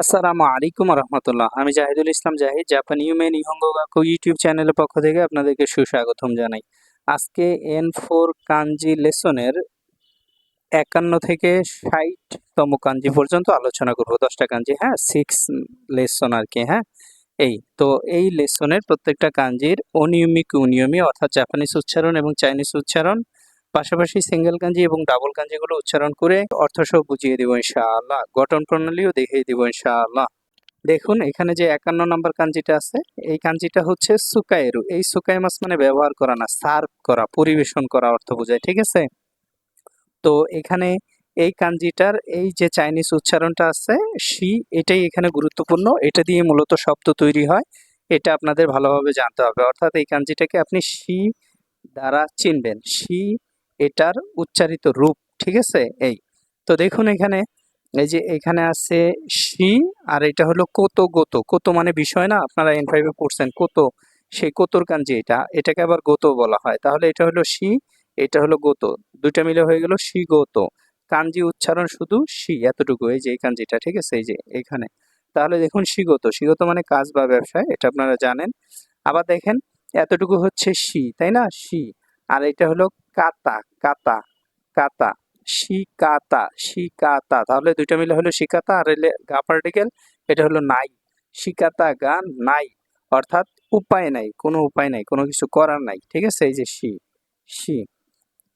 আসসালামু আলাইকুম রহমতুল্লাহ আমি Zahidul Islam Zahid, Japan Yume Nihongo Gaku YouTube চ্যানেলের পক্ষ থেকে আপনাদেরকে সুস্বাগতম জানাই। আজকে এন ফোর কাঞ্জি লেসনের একান্ন থেকে ষাটতম কাঞ্জি পর্যন্ত আলোচনা করব। দশটা কাঞ্জি হ্যাঁ? সিক্স লেসন আর কি হ্যাঁ? এই, তো এই লেসনের প্রত্যেকটা কাঞ্জির অনিয়মিক অনিয়মী অর্থাৎ জাপানিজ উচ্চারণ এবং চাইনিজ উচ্চারণ পাশাপাশি সিঙ্গেল কাঞ্জি এবং ডাবল কাঞ্জিগুলো উচ্চারণ করে অর্থ সহ বুঝিয়ে দেবো ইনশাআল্লাহ। গঠন প্রণালীও দেখিয়ে দেবো ইনশাআল্লাহ। দেখুন, এখানে যে একান্ন নম্বর কাঞ্জিটা আছে, এই কাঞ্জিটা হচ্ছে সুকায়েরু এই সুকাই মাছ মানে ব্যবহার করা না সার্ভ করা, পরিবেশন করা অর্থ বোঝায়, ঠিক আছে? তো এখানে এই কাঞ্জিটার এই যে চাইনিজ উচ্চারণটা আছে শি এটাই এখানে গুরুত্বপূর্ণ। এটা দিয়ে মূলত শব্দ তৈরি হয়। এটা আপনাদের ভালোভাবে জানতে হবে। অর্থাৎ এই কাঞ্জিটাকে আপনি শি দ্বারা চিনবেন। শি এটার উচ্চারিত রূপ, ঠিক আছে? এই। তো দেখুন এখানে, এই যে এখানে আছে শি আর এটা হলো কত গত। কত মানে বিষয় না? আপনারা এন ফাইভে পড়ছেন, কত। সেই কতর কাঞ্জি এটা, এটাকে আবার গত বলা হয়। তাহলে এটা হলো শি, এটা হলো গত। দুইটা মিলে হয়ে গেল শি গত। কাঞ্জি উচ্চারণ শুধু শি, এতটুকু। এই যে এই কাঞ্জিটা ঠিক আছে? এই যে এখানে। তাহলে দেখুন শিগত শিগত মানে কাজ বা ব্যবসায়, এটা আপনারা জানেন। আবার দেখেন, এতটুকু হচ্ছে শি, তাই না? শি। আর এটা হলো কাতা কাতা কাতা, শিকাতা শিকাতা। তাহলে দুইটা মিলে হলো শিকাতা আর এলে গা পার্টিকেল এটা হলো নাই। শিকাতা গা নাই। অর্থাৎ উপায় নাই, কোনো উপায় নাই, কোনো কিছু করার নাই। ঠিক আছে? এই যে শি শি,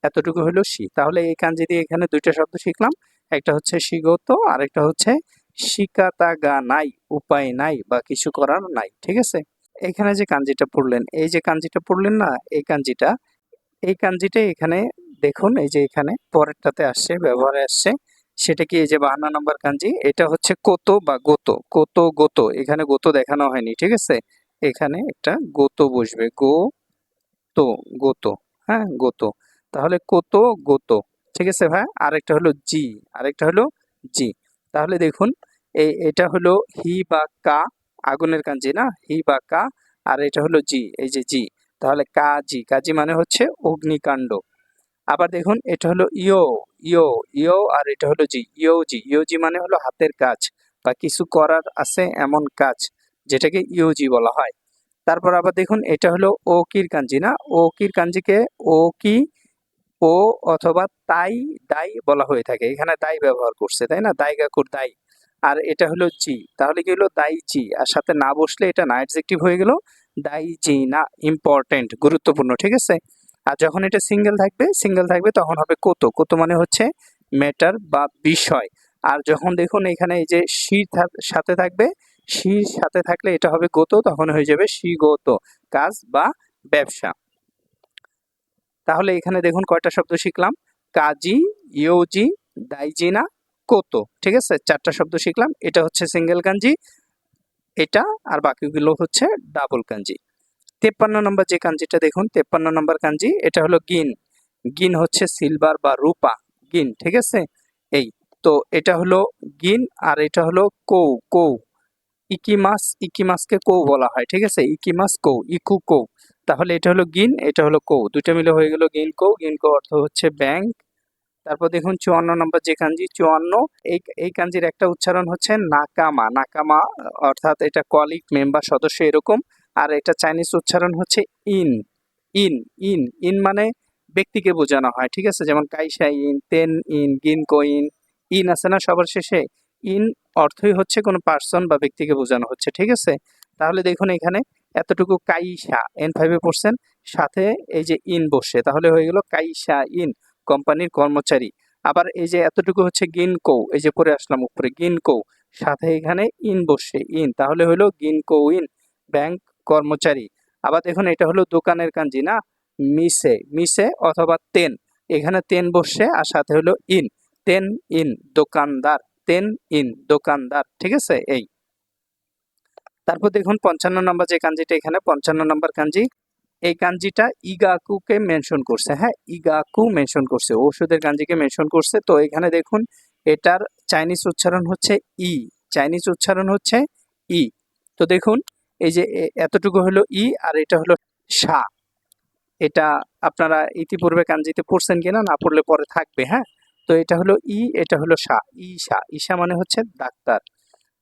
এতটুকু হলো শি। তাহলে এই কাঞ্জি দিয়ে এখানে দুইটা শব্দ শিখলাম, একটা হচ্ছে শিগত আর একটা হচ্ছে শিকাতা গা নাই, উপায় নাই বা কিছু করার নাই। ঠিক আছে? এখানে যে কাঞ্জিটা পড়লেন, এই যে কাঞ্জিটা পড়লেন না, এই কাঞ্জিটা এই কাঞ্জিটা এখানে দেখুন, এই যে এখানে পরেরটাতে আসছে, ব্যবহারে আসছে। সেটা কি এই যে বাহান্ন নম্বর কাঞ্জি? এটা হচ্ছে কত বা গোত। কত গোত। এখানে গোত দেখানো হয়নি, ঠিক আছে? এখানে একটা গোত বসবে। গো তো, গোত। হ্যাঁ গোত। তাহলে কত গোত, ঠিক আছে ভাই? আরেকটা হলো জি, আরেকটা হলো জি। তাহলে দেখুন এই এটা হলো হি বা কা, আগুনের কাঞ্জি না? হি বা কা, আর এটা হলো জি, এই যে জি। তাহলে কাজি কাজি মানে হচ্ছে অগ্নিকাণ্ড। আবার দেখুন, এটা হলো ইয়ো ইয়ো ইয়ো আর এটা হলো জি ইয়ো জি ইয়ো জি মানে হলো হাতের কাজ বা কিছু করার আছে এমন কাজ, যেটাকে ইয়োজি বলা হয়। তারপর আবার দেখুন, এটা হলো ও কির কাঞ্জি না? ও কির কাঞ্জিকে ও কি, ও অথবা তাই, দাই বলা হয়ে থাকে। এখানে দাই ব্যবহার করছে, তাই না? দাই গাকুর দাই। আর এটা হলো জি তাহলে কি হলো? দাই জি আর সাথে না বসলে এটা না অ্যাডজেক্টিভ হয়ে গেল। দাই জি না ইম্পর্টেন্ট গুরুত্বপূর্ণ, ঠিক আছে? আর যখন এটা সিঙ্গেল থাকবে সিঙ্গেল থাকবে তখন হবে কত? কত মানে হচ্ছে ম্যাটার বা বিষয়। আর যখন দেখুন এখানে এই যে শির সাথে থাকবে শির সাথে থাকলে এটা হবে গত তখন হয়ে যাবে শিগত কাজ বা ব্যবসা। তাহলে এখানে দেখুন কয়টা শব্দ শিখলাম? কাজী, ইয়োজি দাইজিনা কত? ঠিক আছে? চারটা শব্দ শিখলাম। এটা হচ্ছে সিঙ্গেল কাঞ্জি এটা আর বাকিগুলো হচ্ছে ডাবল কাঞ্জি তেপ্পান্ন নম্বর যে কাঞ্জিটা দেখুন, তেপ্পান্ন নম্বর কাঞ্জি এটা হলো গিন। গিন হচ্ছে সিলভার বা রূপা। গিন, ঠিক আছে? এই, তো এটা হলো গিন আর এটা হলো কৌ কৌ। ইকি মাছ ইকি মাছকে কৌ বলা হয়, ঠিক আছে? ইকি মাছ কৌ, ইকু কৌ। তাহলে এটা হলো গিন, এটা হলো কৌ। দুইটা মিলে হয়ে গেল গিন কৌ। গিন কৌ অর্থ হচ্ছে ব্যাংক তারপর দেখুন চুয়ান্ন নম্বর যে কাঞ্জি, চুয়ান্ন, এই এই কাঞ্জির একটা উচ্চারণ হচ্ছে নাকামা। নাকামা, অর্থাৎ এটা কলিগ, মেম্বার, সদস্য এরকম, আর এটা চাইনিজ উচ্চারণ হচ্ছে ইন। ইন ইন ইন মানে ব্যক্তিকে বোঝানো হয়, ঠিক আছে? যেমন কাইসা ইন, তেন ইন, গিন কোইন ইন আছে না সবার শেষে? ইন অর্থই হচ্ছে কোনো পার্সন বা ব্যক্তিকে বোঝানো হচ্ছে, ঠিক আছে? তাহলে দেখুন এখানে এতটুকু কাইসা এন ফাইভে পড়ছেন, সাথে এই যে ইন বসে, তাহলে হয়ে গেল কাইসা ইন। কোম্পানির কর্মচারী। আবার এই যে এতটুকু হচ্ছে গিনকো এই যে পরে আসলাম উপরে গিনকো সাথে এখানে ইন বসে ইন তাহলে হলো গিনকো ইন ব্যাংক কর্মচারী। আবার দেখুন এটা হলো দোকানের কাঞ্জি না? মিসে মিসে অথবা তেন এখানে তেন বসে আর সাথে হলো ইন তেন ইন দোকানদার তেন ইন দোকানদার, ঠিক আছে? এই। তারপর দেখুন পঞ্চান্ন নম্বর যে কাঞ্জিটা এখানে, পঞ্চান্ন নম্বর কাঞ্জি। এই কাঞ্জিটা ইগাকুকে মেনশন করছে হ্যাঁ? ইগাকু মেনশন করছে ওষুধের কাঞ্জিকে মেনশন করছে। তো এখানে দেখুন, এটার চাইনিজ উচ্চারণ হচ্ছে ই চাইনিজ উচ্চারণ হচ্ছে ই। তো দেখুন, এই যে এতটুকু হলো ই আর এটা হলো সা। এটা আপনারা ইতিপূর্বে কাঞ্জিতে পড়ছেন কিনা না পড়লে পরে থাকবে হ্যাঁ? তো এটা হলো ই, এটা হলো সা। ঈশা ঈশা মানে হচ্ছে ডাক্তার।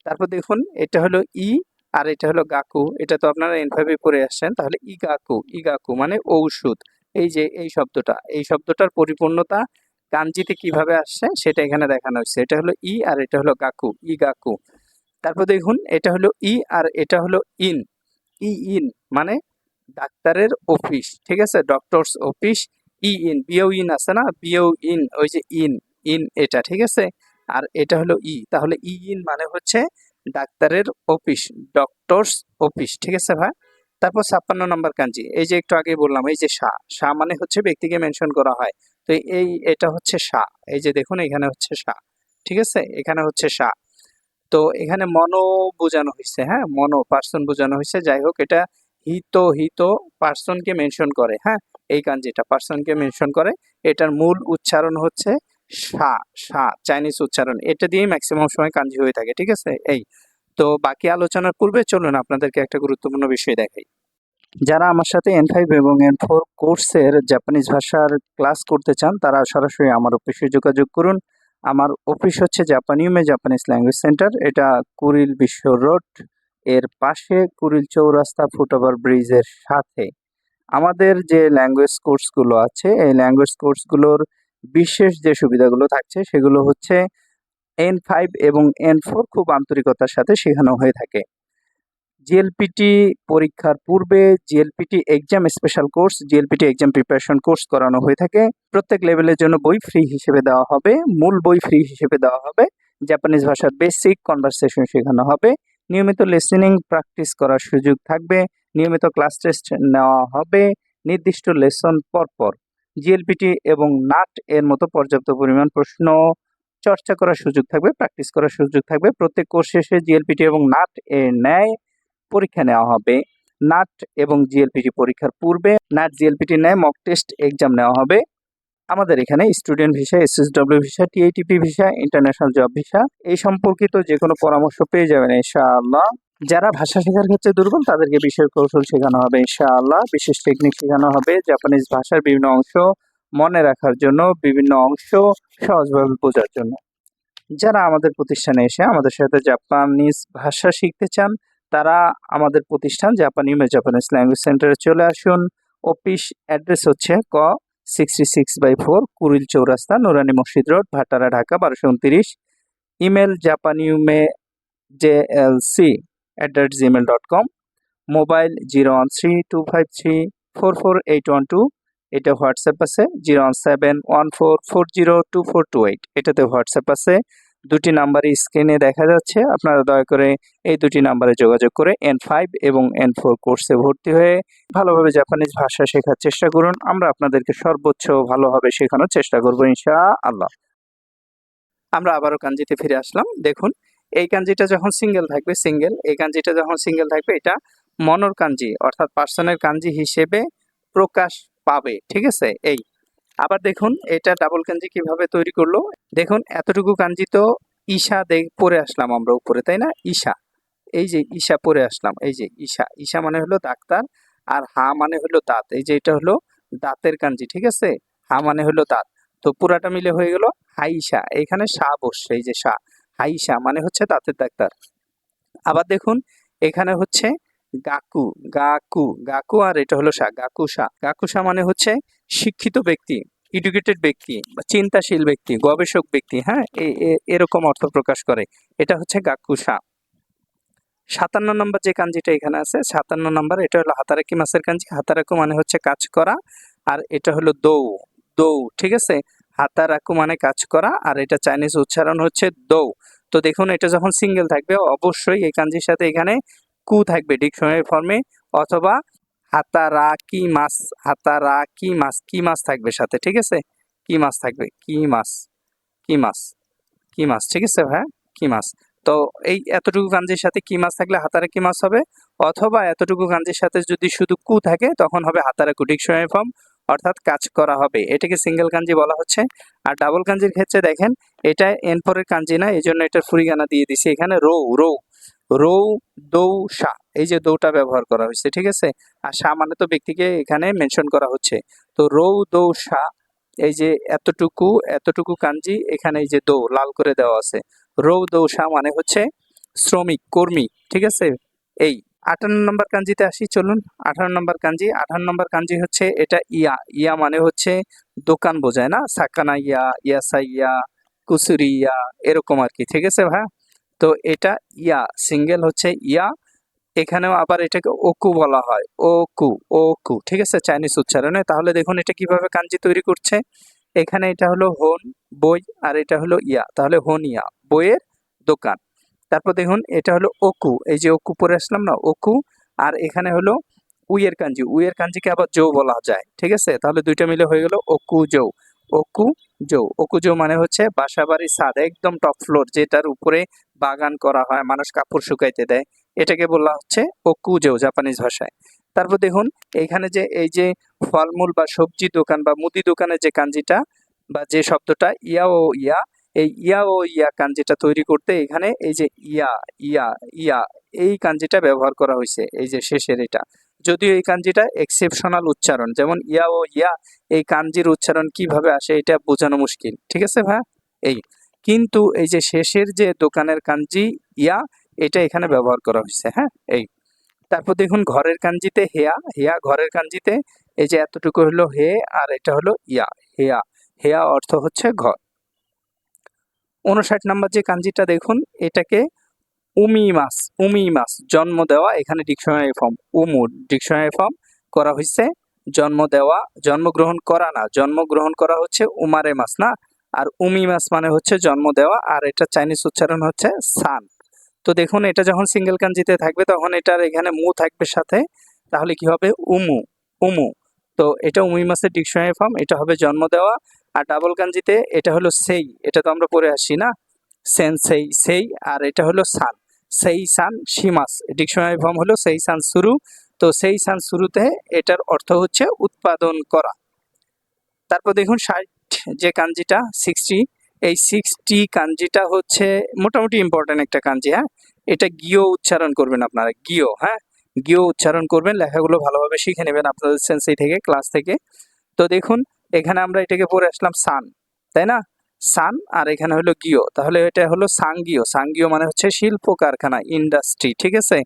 তারপর দেখুন, এটা হলো ই আর এটা হলো গাকু। এটা তো আপনারা এন ফাইভে পড়ে আসছেন। তাহলে ইগাকু ইগাকু মানে ঔষধ। এই যে এই শব্দটা, এই শব্দটার পরিপূর্ণতা কাঞ্জিতে কীভাবে আসছে সেটা এখানে দেখানো হচ্ছে এটা হলো ই আর এটা হলো গাকু ই গাকু তারপর দেখুন, এটা হলো ই আর এটা হলো ইন। ই ইন মানে ডাক্তারের অফিস, ঠিক আছে? ডক্টরস অফিস, ই ইন, বিও ইন আছে না? বিও ইন, ওই যে ইন ইন এটা, ঠিক আছে? আর এটা হলো ই। তাহলে ই ইন মানে হচ্ছে ডাক্তারের অফিস, ডক্টরস অফিস, ঠিক আছে ভাই? তারপর ছাপ্পান্ন নম্বর কাঞ্জি, এই যে একটু আগে বললাম, এই যে শাহ শাহ মানে হচ্ছে ব্যক্তিকে মেনশন করা হয়। তো এই, এটা হচ্ছে শাহ এই যে দেখুন এখানে হচ্ছে শাহ ঠিক আছে? এখানে হচ্ছে শাহ তো এখানে মনো বোঝানো হয়েছে হ্যাঁ? মনো পার্সন বোঝানো হয়েছে যাই হোক, এটা হিত হিত পার্সনকে মেনশন করে হ্যাঁ? এই কাঞ্জিটা, পার্সনকে মেনশন করে। এটার মূল উচ্চারণ হচ্ছে সা সা চাইনিজ উচ্চারণ। এটা দিয়েই ম্যাক্সিমাম সময় কাঞ্জি হয়ে থাকে, ঠিক আছে? এই, তো বাকি আলোচনার পূর্বে চলুন আপনাদেরকে একটা গুরুত্বপূর্ণ বিষয় দেখাই। যারা আমার সাথে এন ফাইভ এবং এন ফোর কোর্সের জাপানিজ ভাষার ক্লাস করতে চান, তারা সরাসরি আমার অফিসে যোগাযোগ করুন। আমার অফিস হচ্ছে জাপানিউমে জাপানিজ ল্যাঙ্গুয়েজ সেন্টার এটা কুরিল বিশ্ব রোড। এর পাশে কুরিল চৌরাস্তা ফুটওভার ব্রিজের সাথে। আমাদের যে ল্যাঙ্গুয়েজ কোর্সগুলো আছে, এই ল্যাঙ্গুয়েজ কোর্সগুলোর বিশেষ যে সুবিধাগুলো থাকছে সেগুলো হচ্ছে এন ফাইভ এবং এন ফোর খুব আন্তরিকতার সাথে শেখানো হয়ে থাকে। জিএলপিটি পরীক্ষার পূর্বে JLPT exam special course JLPT exam preparation course করানো হয়ে থাকে। প্রত্যেক লেভেলের জন্য বই ফ্রি হিসেবে দেওয়া হবে। মূল বই ফ্রি হিসেবে দেওয়া হবে। জাপানিজ ভাষার বেসিক কনভারসেশন শেখানো হবে। নিয়মিত লিসেনিং প্র্যাকটিস করার সুযোগ থাকবে। নিয়মিত ক্লাস টেস্ট নেওয়া হবে। নির্দিষ্ট লেসন পরপর। জিএলপিটি এবং নাট এর মতো পর্যাপ্ত পরিমাণ প্রশ্ন চর্চা করার সুযোগ থাকবে, প্র্যাকটিস করার সুযোগ থাকবে। প্রত্যেক কোর্স শেষে জিএলপিটি এবং নাট এর ন্যায় পরীক্ষা নেওয়া হবে। নাট এবং জিএলপিটি পরীক্ষার পূর্বে নাট জিএলপিটি ন্যায় মক টেস্ট এক্সাম নেওয়া হবে। আমাদের এখানে student visa S SSW visa TITP visa international job visa এই সম্পর্কিত যে কোনো পরামর্শ পেয়ে যাবেন, ইনশাআল্লাহ। যারা ভাষা শেখার ক্ষেত্রে দুর্বল, তাদেরকে বিষয় কৌশল শেখানো হবে, ইনশাআল্লাহ। বিশেষ টেকনিক শেখানো হবে জাপানিজ ভাষার বিভিন্ন অংশ মনে রাখার জন্য, বিভিন্ন অংশ সহজভাবে বোঝার জন্য। যারা আমাদের প্রতিষ্ঠানে এসে আমাদের সাথে জাপানিজ ভাষা শিখতে চান, তারা আমাদের প্রতিষ্ঠান জাপানি মে জাপানিজ ল্যাঙ্গুয়েজ সেন্টারে চলে আসুন। অফিস অ্যাড্রেস হচ্ছে ক sixty six by four Kuril Chowrasta, Nurani Masjid road, Bhatara, Dhaka, বারোশো উনত্রিশ। Email japaniume J L C at the rate Gmail dot com mobile zero one three two five three four four eight one two এটা WhatsApp আছে zero one seven one four four zero two four two eight এটাতে WhatsApp আছে। দুটি নাম্বারই স্ক্রিনে দেখা যাচ্ছে, আপনারা দয়া করে এই দুটি নাম্বারে যোগাযোগ করে এন ফাইভ এবং এন ফোর কোর্সে ভর্তি হয়ে ভালোভাবে জাপানিজ ভাষা শেখার চেষ্টা করুন, আমরা আপনাদেরকে সর্বোচ্চ ভালোভাবে শেখানোর চেষ্টা করব ইনশা আল্লাহ আমরা আবারও কাঞ্জিতে ফিরে আসলাম, দেখুন এই কাঞ্জিটা যখন সিঙ্গেল থাকবে, সিঙ্গেল, এই কাঞ্জিটা যখন সিঙ্গেল থাকবে, এটা মনর কাঞ্জি, অর্থাৎ পার্সনের কাঞ্জি হিসেবে প্রকাশ পাবে, ঠিক আছে? এই, আবার দেখুন, এটা ডাবল কাঞ্জি কীভাবে তৈরি করল? দেখুন, এতটুকু কাঞ্জি তো ঈশা দেখ পরে আসলাম আমরা উপরে, তাই না? ঈশা, এই যে ঈশা পরে আসলাম, এই যে ঈশা ঈশা মানে হলো ডাক্তার, আর হা মানে হলো দাঁত, এই যে এটা হলো দাঁতের কাঞ্জি, ঠিক আছে? হা মানে হলো দাঁত, তো পুরাটা মিলে হয়ে গেল হাইশা এখানে সা বসছে, এই যে সা হাইশা মানে হচ্ছে দাঁতের ডাক্তার। আবার দেখুন, এখানে হচ্ছে গাকু গাকু গাকু আর এটা হলো সা, গাকুসা। গাকুসা মানে হচ্ছে শিক্ষিত ব্যক্তি এডুকেটেড ব্যক্তি, বা চিন্তাশীল ব্যক্তি, গবেষক ব্যক্তি হ্যাঁ? এরকম অর্থ প্রকাশ করে। এটা হচ্ছে গাকুসা। সাতান্ন নম্বর যে কাঞ্জিটা এখানে আছে, সাতান্ন নম্বর, এটা হলো হাতারাকি মাছের কাঞ্জি। হাতারাকু মানে হচ্ছে কাজ করা, আর এটা হলো দৌ দৌ, ঠিক আছে? হাতারাকু মানে কাজ করা, আর এটা চাইনিজ উচ্চারণ হচ্ছে দৌ। তো দেখুন, এটা যখন সিঙ্গেল থাকবে, অবশ্যই এই কাঞ্জির সাথে এখানে কু থাকবে ডিকশনারি ফর্মে, অথবা হাতারাকি মাছ হাতারাকি মাছ কি মাছ থাকবে সাথে, ঠিক আছে? কি মাছ থাকবে? কি মাছ কি মাছ কি মাছ ঠিক আছে ভাই কি মাছ তো এই এতটুকু গাঞ্জির সাথে কি মাছ থাকলে হাতারা কি মাছ হবে? অথবা এতটুকু গাঞ্জির সাথে যদি শুধু কু থাকে, তখন হবে হাতারা কু ডিকশনারি ফর্ম অর্থাৎ কাজ করা হবে। এটাকে সিঙ্গেল কাঞ্জি বলা হচ্ছে। আর ডাবল কাঞ্জির ক্ষেত্রে দেখেন, এটা এন পরের কাঞ্জি না এই জন্য এটা ফুরিগানা দিয়ে দিছি। এখানে রৌ রৌ রৌ, দৌ, সা, এই যে দৌটা ব্যবহার করা হয়েছে, ঠিক আছে? আর সা মানে তো ব্যক্তিকে এখানে মেনশন করা হচ্ছে। তো রৌ, দৌ, সা, এই যে এতটুকু এতটুকু কাঞ্জি এখানে এই যে দৌ, লাল করে দেওয়া আছে। রৌ, দৌ, সা মানে হচ্ছে শ্রমিক, কর্মী, ঠিক আছে? এই আটান্ন নম্বর কাঞ্জিতে আসি, চলুন। আঠারো নম্বর কাঞ্জি। আঠারো নম্বর কাঞ্জি হচ্ছে এটা ইয়া। ইয়া মানে হচ্ছে দোকান বোঝায় না? সাকানা ইয়া, ইয়াসা ইয়া, কুসুরি ইয়া, এরকম আর কি। ঠিক আছে ভাই তো এটা ইয়া, সিঙ্গেল হচ্ছে ইয়া। এখানেও আবার এটাকে ওকু বলা হয়। ওকু ওকু। ঠিক আছে? চাইনিজ উচ্চারণে। তাহলে দেখুন এটা কীভাবে কাঞ্জি তৈরি করছে। এখানে এটা হলো হোন, বই, আর এটা হলো ইয়া। তাহলে হোন ইয়া, বইয়ের দোকান। তারপর দেখুন, এটা হলো ওকু এই যে ওকু পরে আসলাম না ওকু আর এখানে হলো উইয়ের কাঞ্জি। উইয়ের কাঞ্জিকে আবার জৌ বলা যায়, ঠিক আছে? তাহলে দুইটা মিলে হয়ে গেল ওকু জৌ ওকু জৌ ওকু জৌ মানে হচ্ছে বাসা বাড়ির ছাদ, একদম টপ ফ্লোর, যেটার উপরে বাগান করা হয়, মানুষ কাপড় শুকাইতে দেয়। এটাকে বলা হচ্ছে ওকু জৌ জাপানিজ ভাষায়। তারপর দেখুন এইখানে যে, এই যে ফলমূল বা সবজি দোকান বা মুদি দোকানের যে কাঞ্জিটা বা যে শব্দটা ইয়া ও ইয়া এই ইয়া ও ইয়া কাঞ্জিটা তৈরি করতে এখানে এই যে ইয়া ইয়া ইয়া, এই কাঞ্জিটা ব্যবহার করা হয়েছে, এই যে শেষের এটা। যদিও এই কাঞ্জিটা এক্সেপশনাল উচ্চারণ, যেমন ইয়া ও ইয়া, এই কাঞ্জির উচ্চারণ কীভাবে আসে এটা বোঝানো মুশকিল, ঠিক আছে ভাই? এই, কিন্তু এই যে শেষের যে দোকানের কাঞ্জি ইয়া, এটা এখানে ব্যবহার করা হয়েছে হ্যাঁ? এই, তারপর দেখুন ঘরের কাঞ্জিতে হেয়া হেয়া ঘরের কাঞ্জিতে, এই যে এতটুকু হলো হে, আর এটা হলো ইয়া, হেয়া। হেয়া অর্থ হচ্ছে ঘর। উনষাট নাম্বার যে কাঞ্জিটা দেখুন, এটাকে উমি মাস উমি মাস, জন্ম দেওয়া, এখানে ডিকশনারি ফর্ম, উমু, ডিকশনারি ফর্ম করা হয়েছে জন্ম দেওয়া, জন্মগ্রহণ করা না, জন্মগ্রহণ করা হচ্ছে উমারে মাস না? আর উমি মাস মানে হচ্ছে জন্ম দেওয়া, আর এটা চাইনিজ উচ্চারণ হচ্ছে সান। তো দেখুন, এটা যখন সিঙ্গেল কাঞ্জিতে থাকবে, তখন এটার এখানে মু থাকবে সাথে, তাহলে কি হবে? উমু উমু। তো এটা উমি মাসের ডিকশনারি ফর্ম, এটা হবে জন্ম দেওয়া আর ডাবল কাঞ্জিতে এটা হলো সেই, এটা তো আমরা পড়ে আসি না? সেন, সেই সেই, আর এটা হলো সান। সেই সান সীমাস ডিকশনারি ফর্ম হলো সেই সান শুরু। তো সেই সান শুরুতে এটার অর্থ হচ্ছে উৎপাদন করা। তারপর দেখুন ষাট যে কাঞ্জিটা সিক্সটি এই সিক্সটি কাঞ্জিটা হচ্ছে মোটামুটি ইম্পর্টেন্ট একটা কাঞ্জি হ্যাঁ? এটা গিও উচ্চারণ করবেন আপনারা, গিও হ্যাঁ? গিও উচ্চারণ করবেন, লেখাগুলো ভালোভাবে শিখে নেবেন আপনাদের সেন্সি থেকে ক্লাস থেকে। তো দেখুন এখানে আমরা এটাকে পড়ে আসলাম সান, তাই না? সান আর এখানে হলো গিও তাহলে এটা হলো সাঙ্গিও সাঙ্গিও মানে হচ্ছে শিল্প কারখানা ইন্ডাস্ট্রি ঠিক আছে?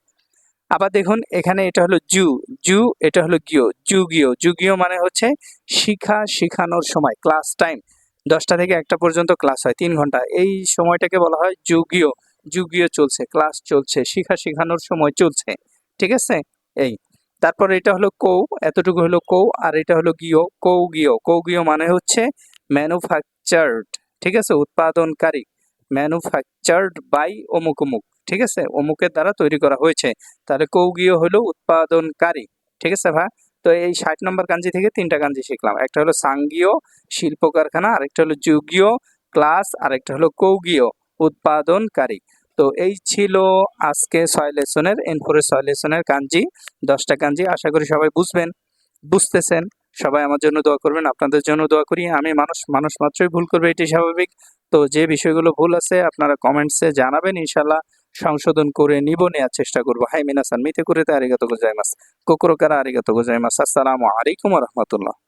আবার দেখুন, এখানে এটা হলো জু জু, এটা হলো গিও যুগীয় যুগীয় মানে হচ্ছে শিখা শিখানোর সময় ক্লাস টাইম দশটা থেকে একটা পর্যন্ত ক্লাস হয়, তিন ঘণ্টা, এই সময়টাকে বলা হয় যুগীয় যুগীয় চলছে ক্লাস চলছে, শিখা শিখানোর সময় চলছে, ঠিক আছে? এই তারপর এটা হলো কৌ, এতটুকু হলো কৌ, আর এটা হলো গিও কৌ গিও কৌ গিও মানে হচ্ছে ম্যানুফ্যাকচার্ড ঠিক আছে? উৎপাদনকারী। ম্যানুফ্যাকচার্ড বাই অমুক অমুক, ঠিক আছে? অমুকের দ্বারা তৈরি করা হয়েছে। তাহলে কৌ কৌগীয় হলো উৎপাদনকারী, ঠিক আছে ভাই? তো এই ষাট নম্বর কাঞ্জি থেকে তিনটা কাঞ্জি শিখলাম। একটা হলো সাঙ্গীয় শিল্প কারখানা আরেকটা হলো যুগীয় ক্লাস, আরেকটা হলো কৌগীয় উৎপাদনকারী। তো এই ছিল আজকে ছয় লেসনের এনফোরের ছয় লেসনের কাঞ্জি, দশটা কাঞ্জি। আশা করি সবাই বুঝবেন, বুঝতেছেন। সবাই আমার জন্য দোয়া করবেন, আপনাদের জন্য দোয়া করি। আমি মানুষ মানুষ মাত্রই ভুল করবে এটি স্বাভাবিক। তো যে বিষয়গুলো ভুল আছে, আপনারা কমেন্টসে জানাবেন ইনশাল্লাহ সংশোধন করে নিব নেওয়ার চেষ্টা করব। হাই মিনাসান মিতে করে আরিগাত গোজাইমাস। কোকরোকারা আরিগাত গোজাইমাস। আসসালামু আলাইকুম রহমতুল্লাহ।